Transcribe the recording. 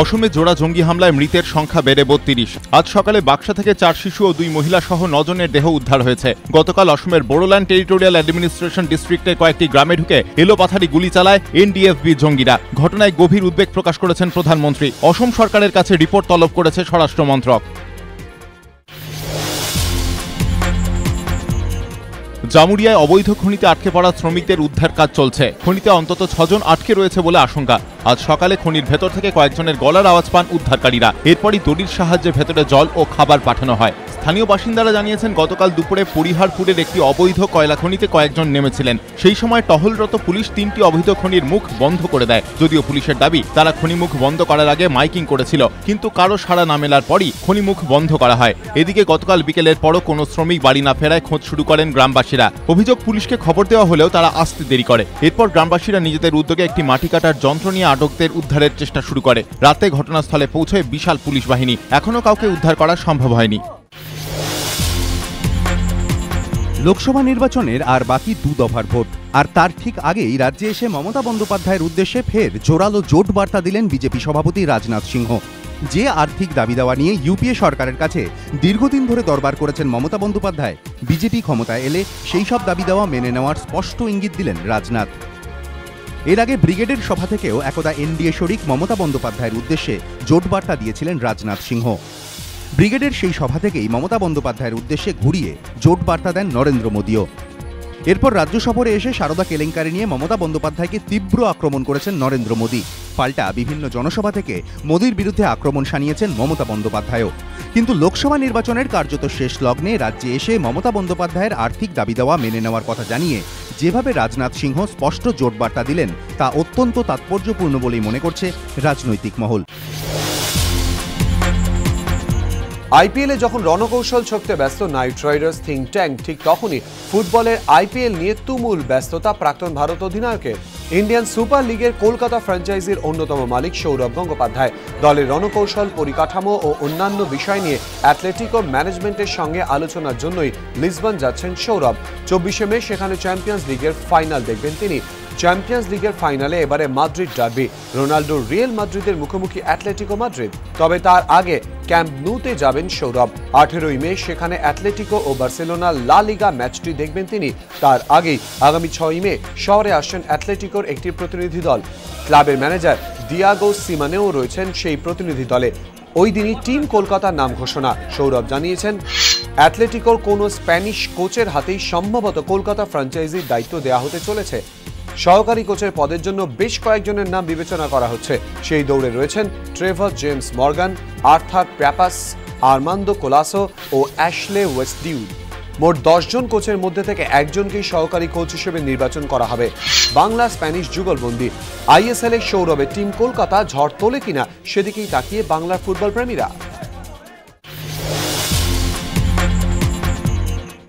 অসমে জোড়া জঙ্গি হামলায় মৃতের সংখ্যা বেড়ে বত্রিশ। আজ সকালে বাক্সা থেকে চার শিশু ও দুই মহিলা সহ নজনের দেহ উদ্ধার হয়েছে। গতকাল অসমের বড়োল্যান্ড টেরিটোরিয়াল অ্যাডমিনিস্ট্রেশন ডিস্ট্রিক্টের কয়েকটি গ্রামে ঢুকে এলোপাথারি গুলি চালায় এনডিএফবি জঙ্গিরা। ঘটনায় গভীর উদ্বেগ প্রকাশ করেছেন প্রধানমন্ত্রী। অসম সরকারের কাছে রিপোর্ট তলব করেছে স্বরাষ্ট্র মন্ত্রক। জামুরিয়ায় অবৈধ খনিতে আটকে পড়া শ্রমিকদের উদ্ধার কাজ চলছে। খনিতে অন্তত ছজন আটকে রয়েছে বলে আশঙ্কা। আজ সকালে খনির ভেতর থেকে কয়েকজনের গলার আওয়াজ পান উদ্ধারকারীরা। এরপরই দড়ির সাহায্যে ভেতরে জল ও খাবার পাঠানো হয়। স্থানীয় বাসিন্দারা জানিয়েছেন, গতকাল দুপুরে পরিহারপুরের একটি অবৈধ কয়লা খনিতে কয়েকজন নেমেছিলেন। সেই সময় টহলরত পুলিশ তিনটি অবৈধ খনির মুখ বন্ধ করে দেয়। যদিও পুলিশের দাবি, তারা খনি মুখ বন্ধ করার আগে মাইকিং করেছিল, কিন্তু কারও সাড়া না মেলার পরই খনি মুখ বন্ধ করা হয়। এদিকে গতকাল বিকেলের পরও কোনো শ্রমিক বাড়ি না ফেরায় খোঁজ শুরু করেন গ্রামবাসীরা। অভিযোগ, পুলিশকে খবর দেওয়া হলেও তারা আসতে দেরি করে। এরপর গ্রামবাসীরা নিজেদের উদ্যোগে একটি মাটি কাটার যন্ত্র নিয়ে আটকদের উদ্ধারের চেষ্টা শুরু করে। রাতে ঘটনাস্থলে পৌঁছয় বিশাল পুলিশ বাহিনী। এখনও কাউকে উদ্ধার করা সম্ভব হয়নি। লোকসভা নির্বাচনের আর বাকি দু দফার ভোট। আর তার ঠিক আগেই রাজ্যে এসে মমতা বন্দ্যোপাধ্যায়ের উদ্দেশ্যে ফের জোরালো জোট বার্তা দিলেন বিজেপি সভাপতি রাজনাথ সিংহ। যে আর্থিক দাবি দেওয়া নিয়ে ইউপিএ সরকারের কাছে দীর্ঘদিন ধরে দরবার করেছেন মমতা বন্দ্যোপাধ্যায়, বিজেপি ক্ষমতায় এলে সেই সব দাবি দেওয়া মেনে নেওয়ার স্পষ্ট ইঙ্গিত দিলেন রাজনাথ। এর আগে ব্রিগেডের সভা থেকেও একদা এনডিএ শরিক মমতা বন্দ্যোপাধ্যায়ের উদ্দেশ্যে জোট বার্তা দিয়েছিলেন রাজনাথ সিংহ। ব্রিগেডের সেই সভা থেকেই মমতা বন্দ্যোপাধ্যায়ের উদ্দেশ্যে ঘুরিয়ে জোট বার্তা দেন নরেন্দ্র মোদীও। এরপর রাজ্য সফরে এসে সারদা কেলেঙ্কারি নিয়ে মমতা বন্দ্যোপাধ্যায়কে তীব্র আক্রমণ করেছেন নরেন্দ্র মোদী। পাল্টা বিভিন্ন জনসভা থেকে মোদীর বিরুদ্ধে আক্রমণ সানিয়েছেন মমতা বন্দ্যোপাধ্যায়ও। কিন্তু লোকসভা নির্বাচনের কার্যত শেষ লগ্নে রাজ্যে এসে মমতা বন্দ্যোপাধ্যায়ের আর্থিক দাবি দেওয়া মেনে নেওয়ার কথা জানিয়ে যেভাবে রাজনাথ সিংহ স্পষ্ট জোট বার্তা দিলেন, তা অত্যন্ত তাৎপর্যপূর্ণ বলেই মনে করছে রাজনৈতিক মহল। আইপিএলে যখন রণকৌশল ছকতে ব্যস্ত নাইট রাইডার্স থিঙ্ক ট্যাঙ্ক, ঠিক তখনই ফুটবলের আইপিএল নিয়ে তুমুল ব্যস্ততা প্রাক্তন ভারত অধিনায়কের। ইন্ডিয়ান সুপার লিগের কলকাতা ফ্র্যাঞ্চাইজির অন্যতম মালিক সৌরভ গঙ্গোপাধ্যায়। দলের রণকৌশল, পরিকাঠামো ও অন্যান্য বিষয় নিয়ে অ্যাথলেটিক ও ম্যানেজমেন্টের সঙ্গে আলোচনার জন্যই লিসবন যাচ্ছেন সৌরভ। চব্বিশে মে সেখানে চ্যাম্পিয়ন্স লিগের ফাইনাল দেখবেন তিনি। চ্যাম্পিয়ন্স লিগের ফাইনালে এবারে মাদ্রিদ ডার্বি রোনাল্ডো রিয়েল মাদ্রিদের মুখোমুখি অ্যাথলেটিকো মাদ্রিদ তবে তার আগে ক্যাম্প নুতে যাবেন সৌরভ। আঠেরোই মে সেখানে অ্যাথলেটিকো ও বার্সেলোনা লা লিগা ম্যাচটি দেখবেন তিনি। তার আগেই আগামী ছয়ই মে শহরে আসছেন অ্যাথলেটিকোর একটি প্রতিনিধি দল। ক্লাবের ম্যানেজার দিয়াগো সিমানেও রয়েছেন সেই প্রতিনিধি দলে। ওই দিনই টিম কলকাতার নাম ঘোষণা। সৌরভ জানিয়েছেন অ্যাথলেটিকোর কোনো স্প্যানিশ কোচের হাতেই সম্ভবত কলকাতা ফ্র্যাঞ্চাইজির দায়িত্ব দেওয়া হতে চলেছে। সহকারী কোচের পদের জন্য বেশ কয়েকজনের নাম বিবেচনা করা হচ্ছে। সেই দৌড়ে রয়েছেন Trevor James Morgan, Arthur Papas, Armando Colaco ও অ্যাশলে ওয়েস্টডিউড মোট দশজন কোচের মধ্যে থেকে একজনকেই সহকারী কোচ হিসেবে নির্বাচন করা হবে। বাংলা স্প্যানিশ যুগলবন্দি আইএসএল এর সৌরভে টিম কলকাতা ঝড় তোলে কিনা সেদিকেই তাকিয়ে বাংলার ফুটবল প্রেমীরা